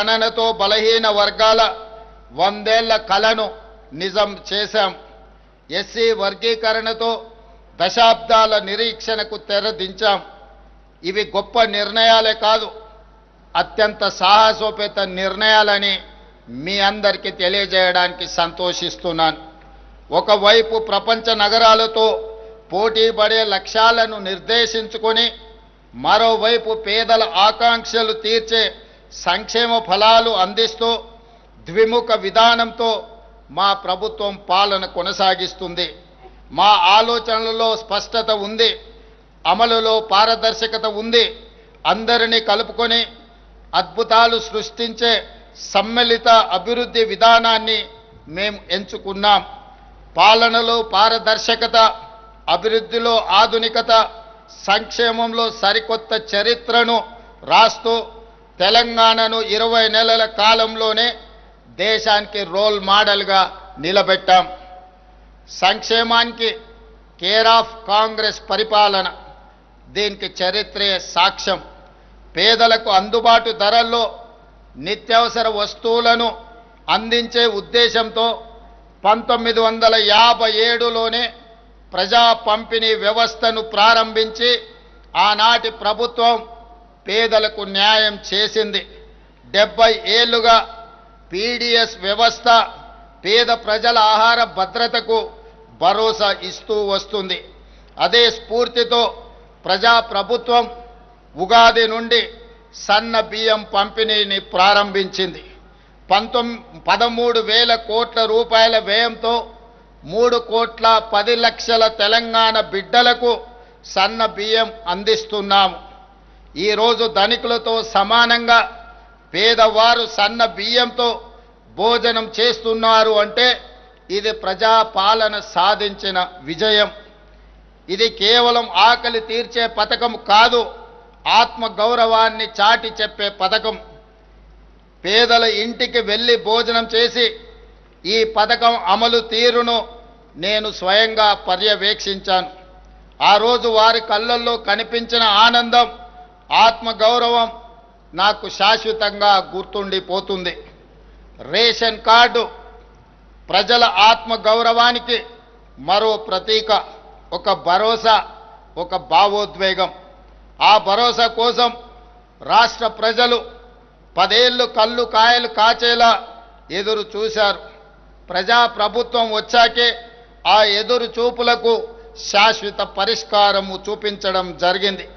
గణనతో బలహీన వర్గాల వందేళ్ళ కలను నిజం చేశాం. ఎస్సీ వర్గీకరణతో దశాబ్దాల నిరీక్షణకు తెరదించాం ఇవి గొప్ప నిర్ణయాలే కాదు అత్యంత సాహసోపేత నిర్ణయాలని మీ అందరికీ తెలియజేయడానికి సంతోషిస్తున్నాను. ఒకవైపు ప్రపంచ నగరాలతో పోటీ పడే లక్ష్యాలను నిర్దేశించుకొని మరోవైపు పేదల ఆకాంక్షలు తీర్చే సంక్షేమ ఫలాలు అందిస్తూ ద్విముఖ విధానంతో మా ప్రభుత్వం పాలన కొనసాగిస్తుంది. మా ఆలోచనలలో స్పష్టత ఉంది. అమలులో పారదర్శకత ఉంది. అందరినీ కలుపుకొని అద్భుతాలు సృష్టించే సమ్మిళిత అభివృద్ధి విధానాన్ని మేము ఎంచుకున్నాం. పాలనలో పారదర్శకత అభివృద్ధిలో ఆధునికత సంక్షేమంలో సరికొత్త చరిత్రను రాస్తూ తెలంగాణను ఇరవై నెలల కాలంలోనే దేశానికి రోల్ మోడల్గా నిలబెట్టాం. సంక్షేమానికి కేర్ ఆఫ్ కాంగ్రెస్ పరిపాలన దీనికి చరిత్రే సాక్ష్యం. పేదలకు అందుబాటు ధరల్లో నిత్యావసర వస్తువులను అందించే ఉద్దేశంతో పంతొమ్మిది వందల యాభై ఏడులోనే ప్రజా పంపిణీ వ్యవస్థను ప్రారంభించి ఆనాటి ప్రభుత్వం పేదలకు న్యాయం చేసింది. డెబ్బై ఏళ్ళుగా పీడిఎస్ వ్యవస్థ పేద ప్రజల ఆహార భద్రతకు భరోసా ఇస్తూ వస్తుంది. అదే స్ఫూర్తితో ప్రజా ప్రభుత్వం ఉగాది నుండి సన్న బియ్యం పంపిణీని ప్రారంభించింది. పంతొమ్మిది పదమూడు వేల కోట్ల రూపాయల వ్యయంతో మూడు కోట్ల పది లక్షల తెలంగాణ బిడ్డలకు సన్న బియ్యం అందిస్తున్నాము. ఈరోజు ధనికులతో సమానంగా పేదవారు సన్న బియ్యంతో భోజనం చేస్తున్నారు అంటే ఇది ప్రజాపాలన సాధించిన విజయం. ఇది కేవలం ఆకలి తీర్చే పథకం కాదు ఆత్మ గౌరవాన్ని చాటి చెప్పే పథకం. పేదల ఇంటికి వెళ్ళి భోజనం చేసి ఈ పథకం అమలు తీరును నేను స్వయంగా పర్యవేక్షించాను. ఆ రోజు వారి కళ్ళల్లో కనిపించిన ఆనందం ఆత్మగౌరవం నాకు శాశ్వతంగా గుర్తుండిపోతుంది. రేషన్ కార్డు ప్రజల ఆత్మగౌరవానికి మరో ప్రతీక ఒక భరోసా ఒక భావోద్వేగం. ఆ భరోసా కోసం రాష్ట్ర ప్రజలు పదేళ్ళు కళ్ళు కాయలు కాచేలా ఎదురు చూశారు. ప్రజా ప్రభుత్వం వచ్చాకే ఆ ఎదురు చూపులకు శాశ్వత పరిష్కారము చూపించడం జరిగింది.